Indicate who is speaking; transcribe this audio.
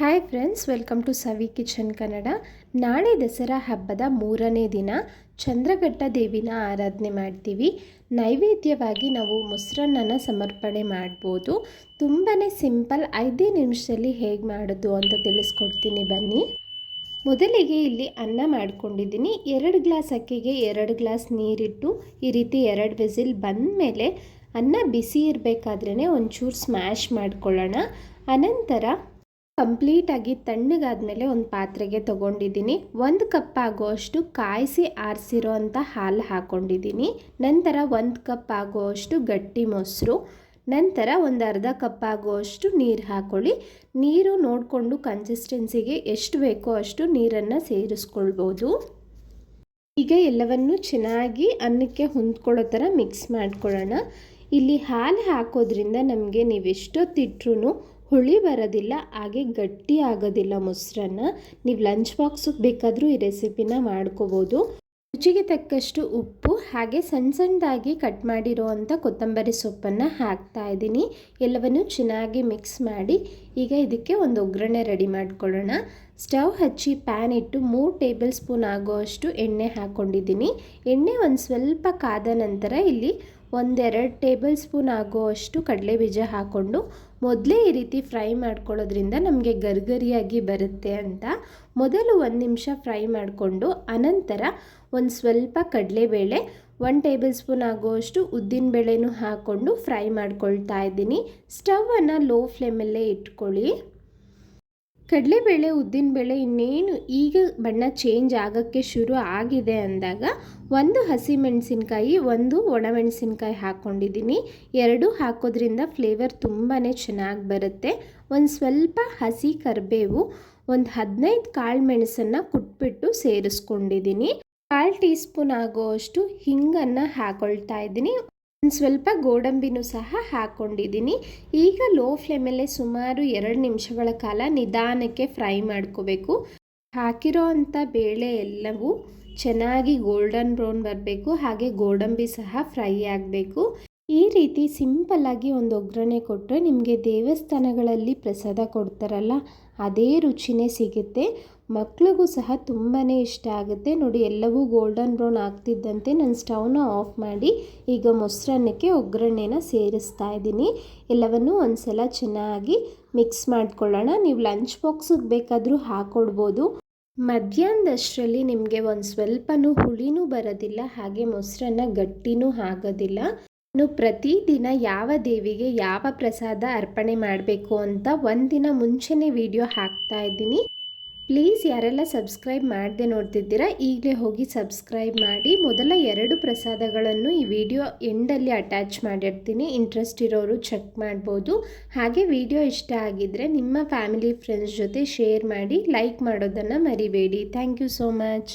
Speaker 1: Hi friends welcome to Savi kitchen Kannada ನಾಳೆ ದಸರಾ ಹಬ್ಬದ ಮೂರನೇ ದಿನ ಚಂದ್ರಘಟ್ಟ ದೇವಿನ ಆರಾಧನೆ ಮಾಡ್ತೀವಿ. ನೈವೇದ್ಯವಾಗಿ ನಾವು ಮೊಸರನ್ನನ ಸಮರ್ಪಣೆ ಮಾಡ್ಬೋದು. ತುಂಬಾ ಸಿಂಪಲ್ ಐದೇ ನಿಮಿಷದಲ್ಲಿ ಹೇಗೆ ಮಾಡೋದು ಅಂತ ತಿಳಿಸ್ಕೊಡ್ತೀನಿ ಬನ್ನಿ. ಮೊದಲಿಗೆ ಇಲ್ಲಿ ಅನ್ನ ಮಾಡ್ಕೊಂಡಿದ್ದೀನಿ. ಎರಡು ಗ್ಲಾಸ್ ಅಕ್ಕಿಗೆ ಎರಡು ಗ್ಲಾಸ್ ನೀರಿಟ್ಟು ಈ ರೀತಿ ಎರಡು ವಿಸಿಲ್ ಬಂದಮೇಲೆ ಅನ್ನ ಬಿಸಿ ಇರಬೇಕಾದ್ರೇ ಒಂಚೂರು ಸ್ಮ್ಯಾಶ್ ಮಾಡ್ಕೊಳ್ಳೋಣ. ಅನಂತರ ಕಂಪ್ಲೀಟಾಗಿ ತಣ್ಣಗಾದ್ಮೇಲೆ ಒಂದು ಪಾತ್ರೆಗೆ ತಗೊಂಡಿದ್ದೀನಿ. ಒಂದು ಕಪ್ ಆಗುವಷ್ಟು ಕಾಯಿಸಿ ಆರಿಸಿರೋ ಅಂಥ ಹಾಲು ಹಾಕ್ಕೊಂಡಿದ್ದೀನಿ ನಂತರ ಒಂದು ಕಪ್ ಆಗುವಷ್ಟು ಗಟ್ಟಿ ಮೊಸರು. ನಂತರ ಒಂದು ಅರ್ಧ ಕಪ್ ಆಗುವಷ್ಟು ನೀರು ಹಾಕ್ಕೊಳ್ಳಿ ನೀರು ನೋಡಿಕೊಂಡು ಕನ್ಸಿಸ್ಟೆನ್ಸಿಗೆ ಎಷ್ಟು ಬೇಕೋ ಅಷ್ಟು ನೀರನ್ನು ಸೇರಿಸ್ಕೊಳ್ಬೋದು. ಈಗ ಎಲ್ಲವನ್ನು ಚೆನ್ನಾಗಿ ಅನ್ನಕ್ಕೆ ಹೊಂದ್ಕೊಳ್ಳೋ ಥರ ಮಿಕ್ಸ್ ಮಾಡ್ಕೊಳ್ಳೋಣ. ಇಲ್ಲಿ ಹಾಲು ಹಾಕೋದ್ರಿಂದ ನಮಗೆ ನೀವು ಎಷ್ಟೊತ್ತಿಟ್ರೂ ಹುಳಿ ಬರೋದಿಲ್ಲ, ಹಾಗೆ ಗಟ್ಟಿ ಆಗೋದಿಲ್ಲ ಮೊಸರನ್ನ. ನೀವು ಲಂಚ್ ಬಾಕ್ಸಿಗೆ ಬೇಕಾದರೂ ಈ ರೆಸಿಪಿನ ಮಾಡ್ಕೋಬೋದು. ರುಚಿಗೆ ತಕ್ಕಷ್ಟು ಉಪ್ಪು, ಹಾಗೆ ಸಣ್ಣ ಸಣ್ಣದಾಗಿ ಕಟ್ ಮಾಡಿರೋವಂಥ ಕೊತ್ತಂಬರಿ ಸೊಪ್ಪನ್ನು ಹಾಕ್ತಾ ಇದ್ದೀನಿ. ಎಲ್ಲವನ್ನು ಚೆನ್ನಾಗಿ ಮಿಕ್ಸ್ ಮಾಡಿ, ಈಗ ಇದಕ್ಕೆ ಒಂದು ಒಗ್ಗರಣೆ ರೆಡಿ ಮಾಡ್ಕೊಳ್ಳೋಣ. ಸ್ಟವ್ ಹಚ್ಚಿ ಪ್ಯಾನ್ ಇಟ್ಟು ಮೂರು ಟೇಬಲ್ ಸ್ಪೂನ್ ಆಗೋಷ್ಟು ಎಣ್ಣೆ ಹಾಕ್ಕೊಂಡಿದ್ದೀನಿ. ಎಣ್ಣೆ ಒಂದು ಸ್ವಲ್ಪ ಕಾದ ನಂತರ ಇಲ್ಲಿ ಒಂದೆರಡು ಟೇಬಲ್ ಸ್ಪೂನ್ ಆಗುವಷ್ಟು ಕಡಲೆಬೀಜ ಹಾಕ್ಕೊಂಡು ಮೊದಲೇ ಈ ರೀತಿ ಫ್ರೈ ಮಾಡ್ಕೊಳ್ಳೋದ್ರಿಂದ ನಮಗೆ ಗರ್ಗರಿಯಾಗಿ ಬರುತ್ತೆ ಅಂತ ಮೊದಲು ಒಂದು ನಿಮಿಷ ಫ್ರೈ ಮಾಡಿಕೊಂಡು ಅನಂತರ ಒಂದು ಸ್ವಲ್ಪ ಕಡಲೆಬೇಳೆ ಒನ್ ಟೇಬಲ್ ಸ್ಪೂನ್ ಆಗುವಷ್ಟು ಉದ್ದಿನಬೇಳೆನೂ ಹಾಕ್ಕೊಂಡು ಫ್ರೈ ಮಾಡ್ಕೊಳ್ತಾ ಇದ್ದೀನಿ. ಸ್ಟವನ್ನು ಲೋ ಫ್ಲೇಮಲ್ಲೇ ಇಟ್ಕೊಳ್ಳಿ. ಕಡಲೆಬೇಳೆ ಉದ್ದಿನಬೇಳೆ ಇನ್ನೇನು ಈಗ ಬಣ್ಣ ಚೇಂಜ್ ಆಗೋಕ್ಕೆ ಶುರು ಆಗಿದೆ ಅಂದಾಗ ಒಂದು ಹಸಿಮೆಣಸಿನ್ಕಾಯಿ, ಒಂದು ಒಣಮೆಣಸಿನ್ಕಾಯಿ ಹಾಕ್ಕೊಂಡಿದ್ದೀನಿ ಎರಡು ಹಾಕೋದ್ರಿಂದ ಫ್ಲೇವರ್ ತುಂಬಾ ಚೆನ್ನಾಗಿ ಬರುತ್ತೆ. ಒಂದು ಸ್ವಲ್ಪ ಹಸಿ ಕರಿಬೇವು, ಒಂದು ಹದಿನೈದು ಕಾಳು ಮೆಣಸನ್ನು ಕುಟ್ಬಿಟ್ಟು ಸೇರಿಸ್ಕೊಂಡಿದ್ದೀನಿ. ಕಾಲು ಟೀ ಸ್ಪೂನ್ ಆಗೋಷ್ಟು ಹಿಂಗನ್ನು ಹಾಕೊಳ್ತಾ ಇದ್ದೀನಿ. ಒಂದು ಸ್ವಲ್ಪ ಗೋಡಂಬಿನೂ ಸಹ ಹಾಕ್ಕೊಂಡಿದ್ದೀನಿ ಈಗ ಲೋ ಫ್ಲೇಮಲ್ಲೇ ಸುಮಾರು ಎರಡು ನಿಮಿಷಗಳ ಕಾಲ ನಿಧಾನಕ್ಕೆ ಫ್ರೈ ಮಾಡ್ಕೋಬೇಕು. ಹಾಕಿರೋ ಅಂಥ ಬೇಳೆ ಎಲ್ಲವೂ ಚೆನ್ನಾಗಿ ಗೋಲ್ಡನ್ ಬ್ರೌನ್ ಬರಬೇಕು, ಹಾಗೆ ಗೋಡಂಬಿ ಸಹ ಫ್ರೈ ಆಗಬೇಕು. ಈ ರೀತಿ ಸಿಂಪಲ್ಲಾಗಿ ಒಂದು ಒಗ್ಗರಣೆ ಕೊಟ್ಟರೆ ನಿಮಗೆ ದೇವಸ್ಥಾನಗಳಲ್ಲಿ ಪ್ರಸಾದ ಕೊಡ್ತಾರಲ್ಲ, ಅದೇ ರುಚಿನೇ ಸಿಗುತ್ತೆ. ಮಕ್ಳಿಗೂ ಸಹ ತುಂಬಾ ಇಷ್ಟ ಆಗುತ್ತೆ. ನೋಡಿ, ಎಲ್ಲವೂ ಗೋಲ್ಡನ್ ಬ್ರೌನ್ ಆಗ್ತಿದ್ದಂತೆ ನಾನು ಸ್ಟವ್ನ ಆಫ್ ಮಾಡಿ ಈಗ ಮೊಸರನ್ನಕ್ಕೆ ಒಗ್ಗರಣೆನ ಸೇರಿಸ್ತಾ ಇದ್ದೀನಿ. ಎಲ್ಲವನ್ನೂ ಒಂದು ಸಲ ಚೆನ್ನಾಗಿ ಮಿಕ್ಸ್ ಮಾಡ್ಕೊಳ್ಳೋಣ. ನೀವು ಲಂಚ್ ಬಾಕ್ಸಿಗೆ ಬೇಕಾದರೂ ಹಾಕ್ಕೊಡ್ಬೋದು ಮಧ್ಯಾಹ್ನದಷ್ಟರಲ್ಲಿ ನಿಮಗೆ ಒಂದು ಸ್ವಲ್ಪನೂ ಹುಳಿನೂ ಬರೋದಿಲ್ಲ, ಹಾಗೆ ಮೊಸರನ್ನ ಗಟ್ಟಿನೂ ಆಗೋದಿಲ್ಲ. ನಾನು ಪ್ರತಿದಿನ ಯಾವ ದೇವಿಗೆ ಯಾವ ಪ್ರಸಾದ ಅರ್ಪಣೆ ಮಾಡಬೇಕು ಅಂತ ಒಂದಿನ ಮುಂಚೆನೇ ವಿಡಿಯೋ ಹಾಕ್ತಾ ಇದ್ದೀನಿ. ಪ್ಲೀಸ್ ಯಾರೆಲ್ಲ ಸಬ್ಸ್ಕ್ರೈಬ್ ಮಾಡದೆ ನೋಡ್ತಿದ್ದೀರಾ, ಈಗಲೇ ಹೋಗಿ ಸಬ್ಸ್ಕ್ರೈಬ್ ಮಾಡಿ. ಮೊದಲ ಎರಡು ಪ್ರಸಾದಗಳನ್ನು ಈ ವಿಡಿಯೋ ಎಂಡಲ್ಲಿ ಅಟ್ಯಾಚ್ ಮಾಡಿರ್ತೀನಿ. ಇಂಟ್ರೆಸ್ಟ್ ಇರೋರು ಚೆಕ್ ಮಾಡ್ಬೋದು. ಹಾಗೆ ವಿಡಿಯೋ ಇಷ್ಟ ಆಗಿದ್ದರೆ ನಿಮ್ಮ ಫ್ಯಾಮಿಲಿ ಫ್ರೆಂಡ್ಸ್ ಜೊತೆ ಶೇರ್ ಮಾಡಿ ಲೈಕ್ ಮಾಡೋದನ್ನು ಮರಿಬೇಡಿ. Thank you so much